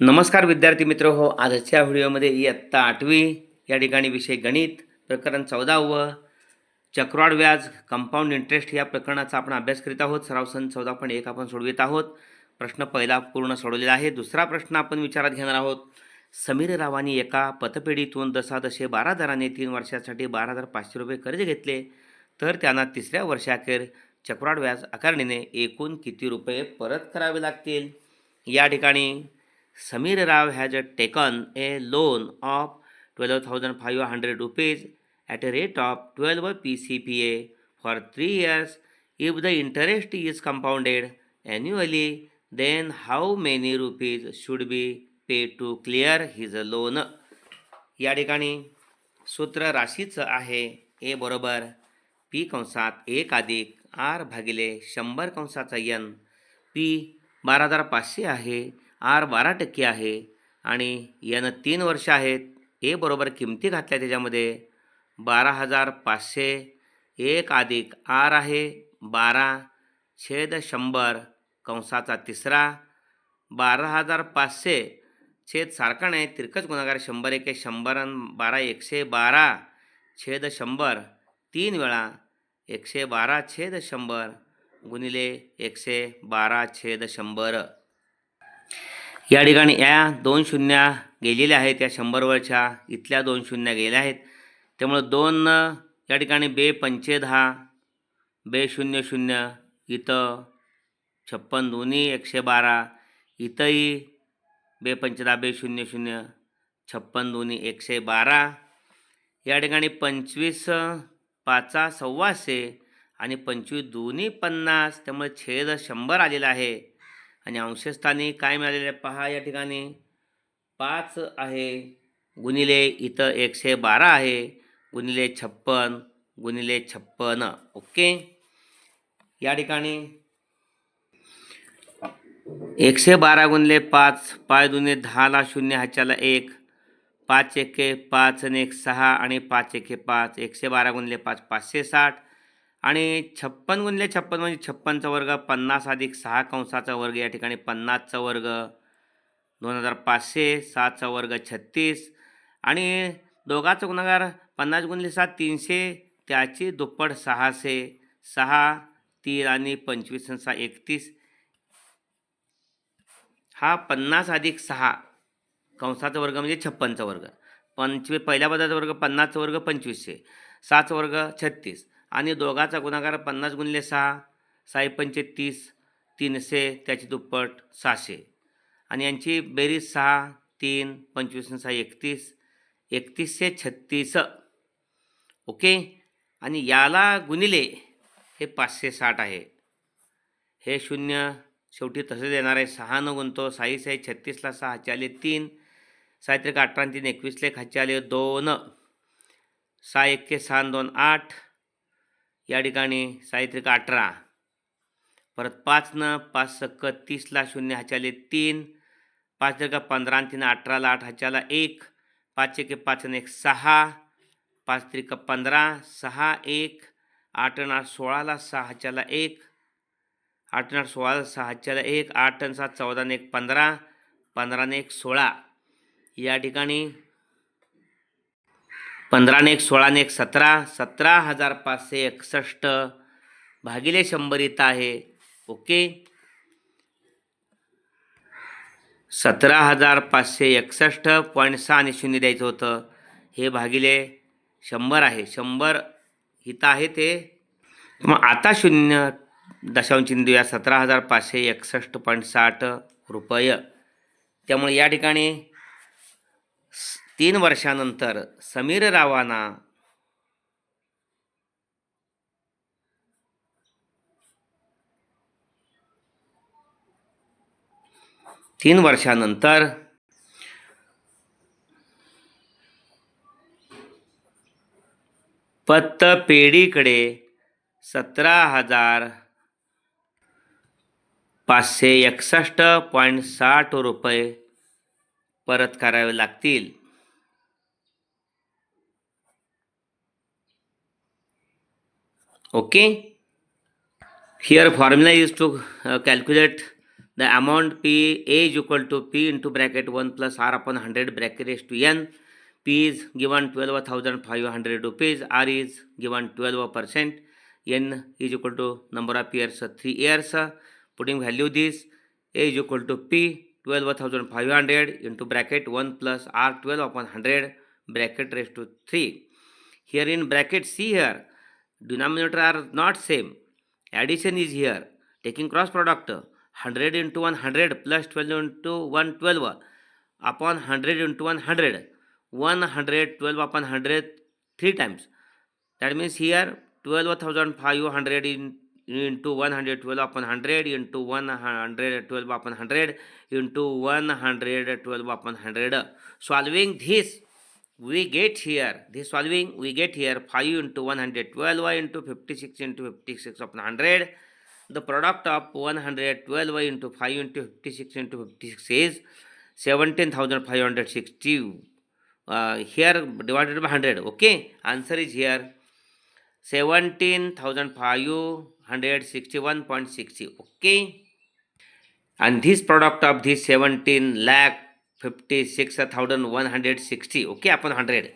नमस्कार विद्यार्थी मित्र हो आजच्या व्हिडिओमध्ये इयत्ता आठवी या ठिकाणी विषय गणित प्रकरण चौदावं चक्रवाढ व्याज कंपाऊंड इंटरेस्ट या प्रकरणाचा आपण अभ्यास करीत आहोत. सराव सन चौदा पण एक आपण सोडवित आहोत. प्रश्न पहिला पूर्ण सोडवलेला आहे. दुसरा प्रश्न आपण विचारात घेणार आहोत. समीर रावांनी एका पतपेढीतून दशादशे बारा दराने तीन वर्षासाठी बारा हजार पाचशे रुपये कर्ज घेतले. तर त्यांना तिसऱ्या वर्षाखेर चक्रवाढ व्याज आकारणीने एकूण किती रुपये परत करावे लागतील? या ठिकाणी Samir Rao has taken a loan of 12,500 rupees at a rate of 12 PCPA for 3 years. If the interest is compounded annually, then how many rupees should be paid to clear his loan? या ठिकाणी सूत्र राशीचं आहे ए बरोबर P कंसात एक अधिक R भागिले शंभर कंसाचा यन पी बारा हजार पाचशे आहे आर बारा टक्के आहे. आणि यानं तीन वर्ष आहेत. ए बरोबर किमती घातल्या त्याच्यामध्ये. बारा हजार पाचशे एक अधिक आर आहे. बारा छेद शंभर कंसाचा तिसरा. बारा हजार पाचशे छेद सारखा नाही. तिरकस गुणाकार शंभर एके शंभर बारा एकशे बारा छेद शंभर तीन वेळा एकशे बारा छेद शंभर गुणिले एकशे बारा छेद शंभर. या ठिकाणी या दोन शून्या गेलेल्या आहेत या शंभरवरच्या इथल्या दोन शून्य गेल्या आहेत. त्यामुळं दोन या ठिकाणी बे पंचे दहा बे शून्य शून्य इथं छप्पन दोन्ही एकशे बारा इथंही बे पंचदहा बे शून्य शून्य छप्पन दोन्ही एकशे बारा. या ठिकाणी पंचवीस पाचा सव्वाशे आणि पंचवीस दोन्ही पन्नास त्यामुळे छेद शंभर आलेला आहे. आणि अंशस्थानी काय मिळालेलं आहे पहा या ठिकाणी. पाच आहे गुणिले इथं एकशे बारा आहे गुणिले छप्पन गुणिले छप्पन. ओके? या ठिकाणी. एकशे बारा गुणिले पाच पाच दुने दहाला शून्य ह्याच्याला एक. पाच एके पाच आणि एक सहा आणि पाच एके पाच. एकशे बारा गुणिले पाच पाचशे साठ. आणि छप्पन गुणले छप्पन म्हणजे छप्पनचा वर्ग पन्नास अधिक सहा कंसाचा वर्ग या ठिकाणी पन्नासचा वर्ग दोन हजार पाचशे सातचा वर्ग छत्तीस. आणि दोघाचा गुणाकार पन्नास गुणले सात तीनशे. त्याची दुप्पट सहाशे. सहा तीन आणि पंचवीस सहा एकतीस. हा पन्नास अधिक सहा कंसाचा वर्ग म्हणजे छप्पनचा वर्ग. पंचवीस पहिल्या पदाचा वर्ग पन्नासचा वर्ग पंचवीसशे. सातचा वर्ग छत्तीस. आणि दोघाचा गुणाकार पन्नास गुणिले सहा साई पंचे तीस तीनशे त्याची दुप्पट सहाशे. आणि यांची बेरीज सहा तीन पंचवीस सहा एकतीस एकतीसशे छत्तीस. ओके? आणि याला गुणिले हे पाचशे साठ आहे. हे शून्य शेवटी तसेच येणार आहे. सहा न गुणतो साई साई छत्तीसला सहा हाचे आले तीन साहित्रिक अठरा तीन एकवीसला एक आले दोन. सहा एक्के सहा दोन आठ. या ठिकाणी साहित्रिक अठरा. परत पाच न पाच सक्क तीसला शून्य ह्याच्याले तीन. पाच त्रिका पंधरा आणि तीन अठराला आठ ह्याच्याला एक. पाच एक पाच एक सहा. पाच त्रिका पंधरा सहा एक. आठ आणि आठ सोळाला सहा ह्याच्याला एक. आठ आणि आठ सोळाला सहा ह्याच्याला एक. आठ आणि सात चौदा एक पंधरा. पंधरा आणि एक सोळा. या ठिकाणी पंधराने एक सोळाने एक सतरा सतरा हजार पाचशे एकसष्ट. भागिले शंभर इथं आहे. ओके. सतरा हजार पाचशे एकसष्ट पॉईंट सहा आणि शून्य द्यायचं होतं. हे भागिले शंभर आहे. शंभर इथं आहे ते. मग आता शून्य दशांश चिन्ह देऊया. सतरा हजार पाचशे एकसष्ट पॉईंट साठ रुपये. त्यामुळे या ठिकाणी तीन वर्षानंतर समीर रावांना तीन वर्षानंतर पत्तपेढीकडे सतरा हजार पाचशे एकसष्ट पॉईंट साठ रुपये परत करावे लागतील. okay. Here formula is to uh, calculate the amount p a is equal to p into bracket 1 plus r upon 100 bracket raised to n. P is given 12500 rupees. R is given 12 percent. N is equal to number of years uh, 3 years. Uh, putting value this a is equal to p 12500 into bracket 1 plus r 12 upon 100 bracket raised to 3 here in bracket c here denominator are not same. Addition is here. Taking cross product, 100 into 100 plus 12 into 112 upon 100 into 100. 112 upon 100 three times. That means here 12,500 in, into 112 upon 100 into 112 upon 100 into 112 upon 100. Solving this, we get here, this solving, we get here 5 into 112 y into 56 into 56 upon 100. The product of 112 y into 5 into 56 into 56 is 17,560 uh, here divided by 100 okay? Answer is here 17561.60 okay? And this product of this 17 lakh fifty six thousand one hundred sixty okay आपण hundred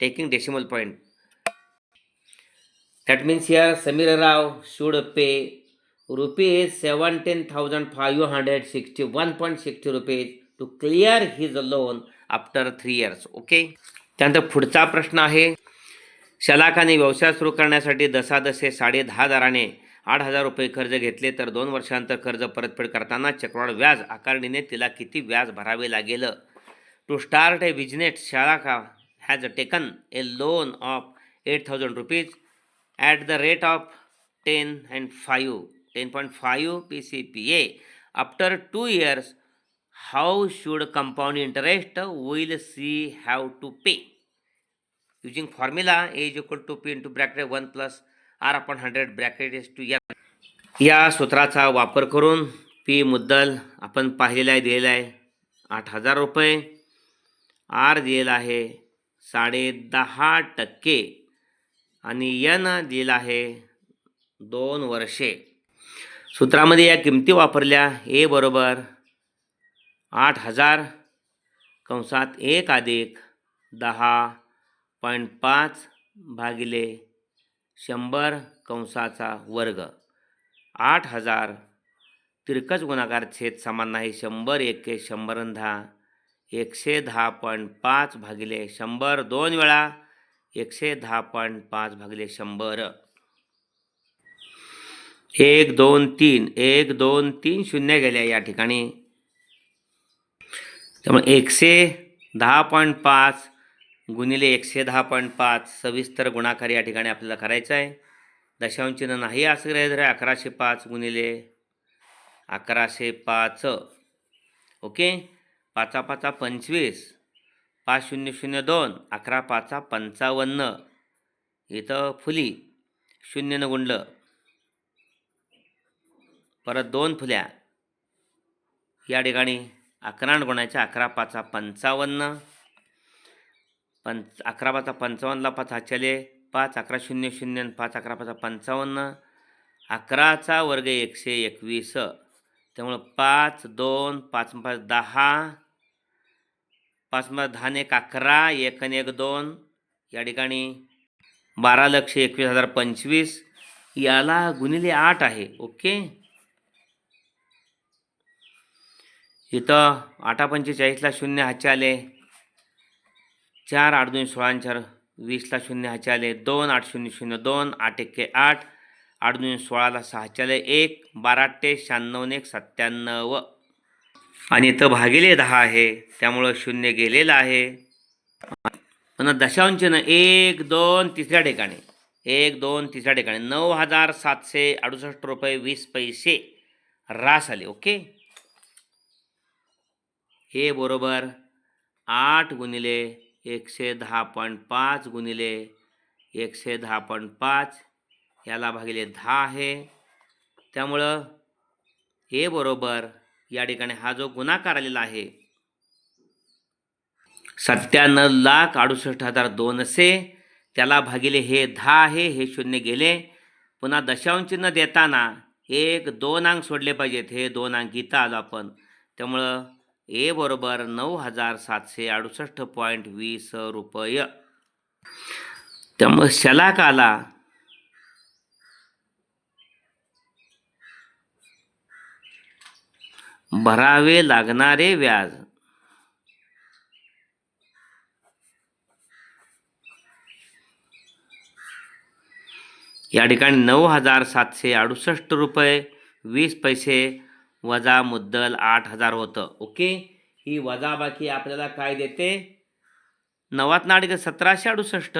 taking decimal point that means here Sameer Rao should pay rupees seventeen thousand five hundred sixty one point sixty rupees to clear his loan after three years okay त्यानंतर पुढचा प्रश्न आहे शलाखाने व्यवसाय सुरू करण्यासाठी दसादसे साडे दहा दराने आठ हजार रुपये कर्ज घेतले तर दोन वर्षांतर कर्ज परतफेड करताना चक्रवाढ व्याज आकारणीने तिला किती व्याज भरावे लागेल? To start a business Shalaka has taken a loan of eight thousand rupees at the rate of ten and five ten point five P C P A after two years how should compound interest will she have to pay using formula a is equal to p into bracket 1 plus R आपण hundred bracket is to या. या सूत्राचा वापर करून P मुद्दल आपण पाहिलेला आहे दिलेला आहे. आठ हजार रुपये. आर दिलेला आहे साडे दहा टक्के. आणि यन दिलेला आहे दोन वर्षे. सूत्रामध्ये या किमती वापरल्या ए बरोबर आठ हजार कंसात एक अधिक दहा पॉईंट पाच भागिले शंभर कंसाचा वर्ग. आठ हजार तिरकस गुणाकार छेद समान नाही शंभर एके शंभर दहा. एकशे दहा पॉईंट पाच भागिले शंभर दोन वेळा एकशे दहा पॉईंट पाच भागिले शंभर. एक दोन तीन. एक दोन तीन शून्य गेल्या या ठिकाणी. त्यामुळे एकशे दहा पॉईंट पाच गुणिले एकशे दहा पॉईंट पाच सविस्तर गुणाकार या ठिकाणी आपल्याला करायचं आहे. दशांशीनं नाही असं राहायचं आहे अकराशे पाच गुणिले अकराशे पाच. ओके? पाचा पाचा पंचवीस. पाच शून्य शून्य दोन. अकरा पाचा पंचावन्न. इथं फुली. शून्यनं गुंडलं परत दोन फुल्या. या ठिकाणी अकरा गुणाच्या अकरा पाचा पंचावन्न. पंच अकरा पाचा पंचावन्नला पाच हाच्याले पाच अकरा शून्य शून्य आणि पाच अकरा पाचा पंचावन्न. अकराचा वर्ग एकशे एकवीस. त्यामुळं पाच दोन पाच पाच दहा. पाच पाच दहा एक अकरा एक आणि एक दोन. या ठिकाणी बारा लक्ष एकवीस हजार पंचवीस. याला गुणिले आठ आहे ओके? इथं आठा पंचेचाळीसला शून्य हाचे आले चार आठ दोन सोळा चार वीसला शून्य हाचे आले दोन आठ शून्य शून्य दोन आठ एक्के आठ आठ दोन सोळाला सहाचे आले एक बारा ते शहाण्णव एक सत्त्याण्णव. आणि इथं भागिले दहा आहे त्यामुळं शून्य गेलेलं आहे. पण दशांशनं एक दोन तिसऱ्या ठिकाणी एक दोन तिसऱ्या ठिकाणी नऊ हजार सातशे अडुसष्ट रुपये वीस पैसे रास आले ओके? हे बरोबर आठ गुणिले एकशे दहा पॉईंट पाच गुणिले एकशे दहा पॉईंट पाच याला भागिले दहा आहे. त्यामुळं हे बरोबर या ठिकाणी हा जो गुणाकार आलेला आहे सत्त्याण्णव लाख अडुसष्ट हजार दोनशे त्याला भागिले हे दहा आहे हे शून्य गेले. पुन्हा दशांश चिन्ह देताना एक दोन अंक सोडले पाहिजेत. हे दोन अंक इथं आलो आपण. त्यामुळं ए बरोबर नऊ हजार सातशे अडुसष्ट पॉईंट वीस रुपये. त्यामुळे शलाकाला भरावे लागणारे व्याज. या ठिकाणी नऊ हजार सातशे अडुसष्ट रुपये वीस पैसे वजा मुद्दल आठ हजार होतं. ओके? ही वजाबाकी आपल्याला काय देते? नवात नाडिक सतराशे अडुसष्ट.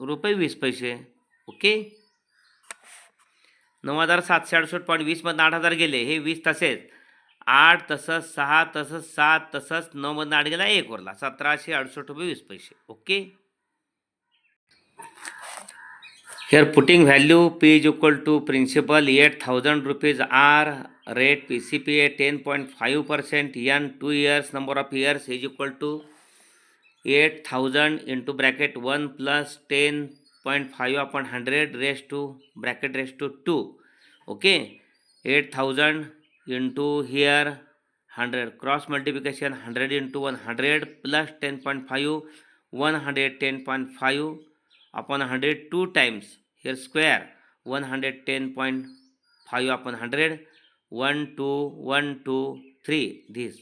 रुपये वीस पैसे. ओके? नऊ हजार सातशे अडुसष्ट पॉईंट वीसमधनं आठ हजार गेले. हे वीस तसेच. आठ तसंच सहा तसंच सात तसंच नऊमधनं आठ गेला. एक वरला. सतराशे अडुसष्ट रुपये वीस पैसे. Okay? Here putting value P is equal to principal 8000 rupees R rate PCPA 10.5 percent N 2 years number of years is equal to 8000 into bracket 1 plus 10.5 upon 100 raised to bracket raised to 2 okay 8000 into here 100 cross multiplication 100 into 100 plus 10.5 110.5 upon 102 times here square 110.5 upon 100 1 2 1 2 3 this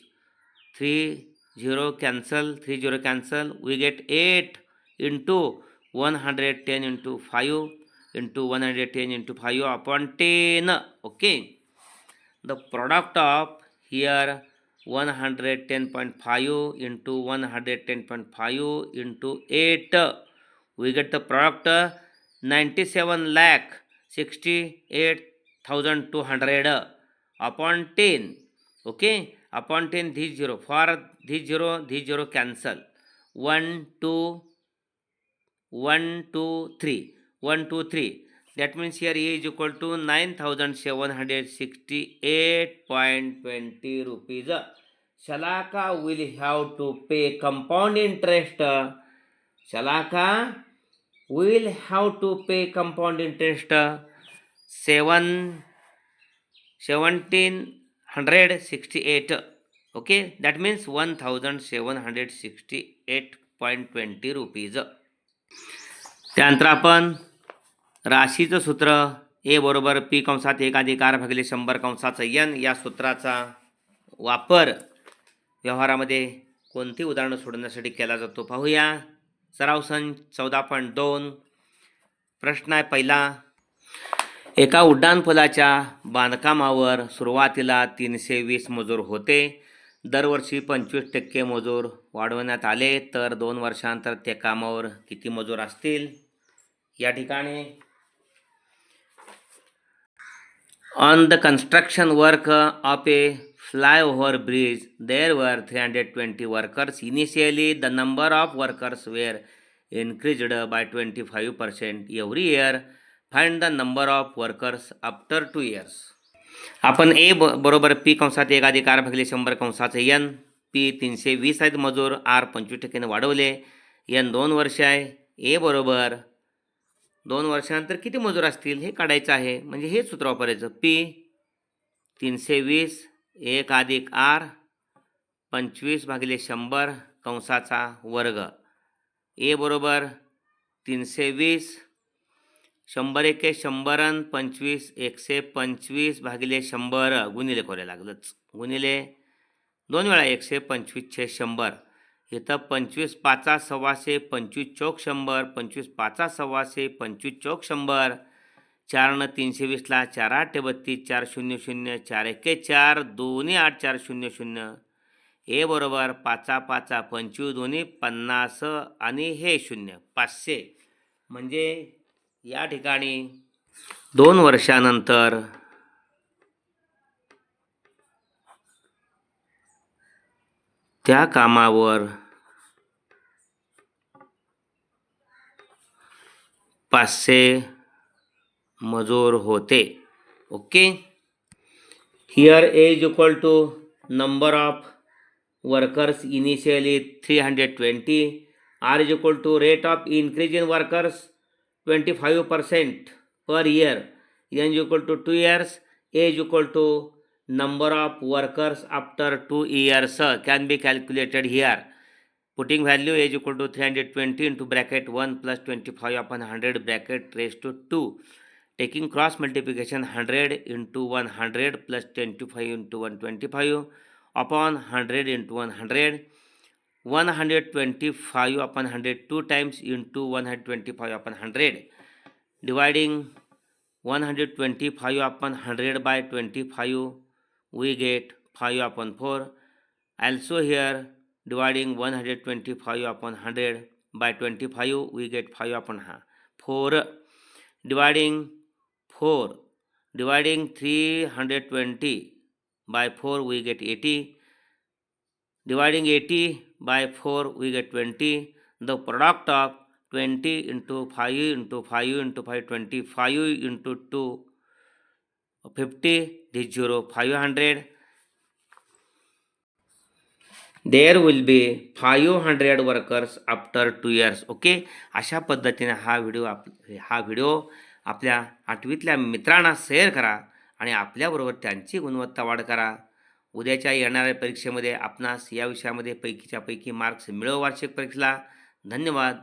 3 0 cancel 3 0 cancel we get 8 into 110 into 5 into 110 into 5 upon 10 okay. The product of here 110.5 into 110.5 into 8 we get the product uh, 97 lakh 68200 uh, upon 10 okay? Upon 10 this zero for this zero this zero cancel. 1 2 1 2 3 1 2 3 that means here a is equal to 9768.20 rupees uh. shalaka will have to pay compound interest shalaka Shalaka will have to pay compound interest seven seventeen hundred sixty eight. Okay? That means one thousand seven hundred sixty eight point twenty rupees. त्यानंतर आपण राशीचं सूत्र ए बरोबर P कंसात एकाधिकार आधी भागले शंभर कंसाचं यन या सूत्राचा वापर व्यवहारामध्ये कोणती उदाहरणं सोडवण्यासाठी केला जातो पाहूया. सराव सन चौदा पॉईंट दोन प्रश्न आहे पहिला. एका उड्डाणपुलाच्या बांधकामावर सुरुवातीला तीनशे वीस मजूर होते. दरवर्षी पंचवीस टक्के मजूर वाढवण्यात आले तर दोन वर्षांतर त्या कामावर किती मजूर असतील? या ठिकाणी. On the construction work of a flyover bridge there were 320 workers initially the number of workers were increased by 25 percent every year find the number of workers after two years आपण ए ब बरोबर पी कंसात एक अधिकार भागले शंभर कंसाचं N P तीनशे वीस आहेत मजूर आर पंचवीस टक्क्याने वाढवले एन दोन वर्ष आहे ए बरोबर दोन वर्षानंतर किती मजूर असतील हे काढायचं आहे म्हणजे हेच सूत्र वापरायचं पी तीनशे वीस एक अधिक आर पंचवीस भागिले शंभर कंसाचा वर्ग. ए बरोबर तीनशे वीस शंभर एके शंभरन पंचवीस एकशे पंचवीस भागिले शंभर गुणिले करायला लागलंच गुणिले दोन वेळा एकशे पंचवीसशे शंभर. इथं पंचवीस पाचा सव्वाशे पंचवीस चौक शंभर पंचवीस पाचा सव्वाशे पंचवीस चौक शंभर. चारनं तीनशे वीसला चार आठ बत्तीस चार शून्य शून्य चार एके चार दोन्ही आठ चार शून्य शून्य. ए बरोबर पाचा पाचा पंचवीस दोन्ही पन्नास आणि हे शून्य पाचशे. म्हणजे या ठिकाणी दोन वर्षानंतर त्या कामावर पाचशे मजूर होते. Okay? Here as equal to number of workers initially three hundred twenty R is equal to rate of increase in workers twenty five percent per year n equal to two years as equal to number of workers after two years can be calculated here putting value as equal to three hundred twenty into bracket one plus twenty five upon hundred bracket raise to two taking cross multiplication 100 into 100 plus 25 into 125 upon 100 into 100 125 upon 100 two times into 125 upon 100 dividing 125 upon 100 by 25 we get 5 upon 4 also here dividing 125 upon 100 by 25 we get 5 upon 4 dividing 4 dividing 320 by 4 we get 80 dividing 80 by 4 we get 20 the product of 20 into 5 into 5 into 5 25 into 2 50 this 0 500 there will be five hundred workers after two years okay अशा पद्धतीने हा video आप हा video आपल्या आठवीतल्या मित्रांना share करा आणि आपल्याबरोबर त्यांची गुणवत्ता वाढ करा. उद्याच्या येणाऱ्या परीक्षेमध्ये आपणास या विषयामध्ये पैकीच्या पैकी मार्क्स मिळव वार्षिक परीक्षेला. धन्यवाद.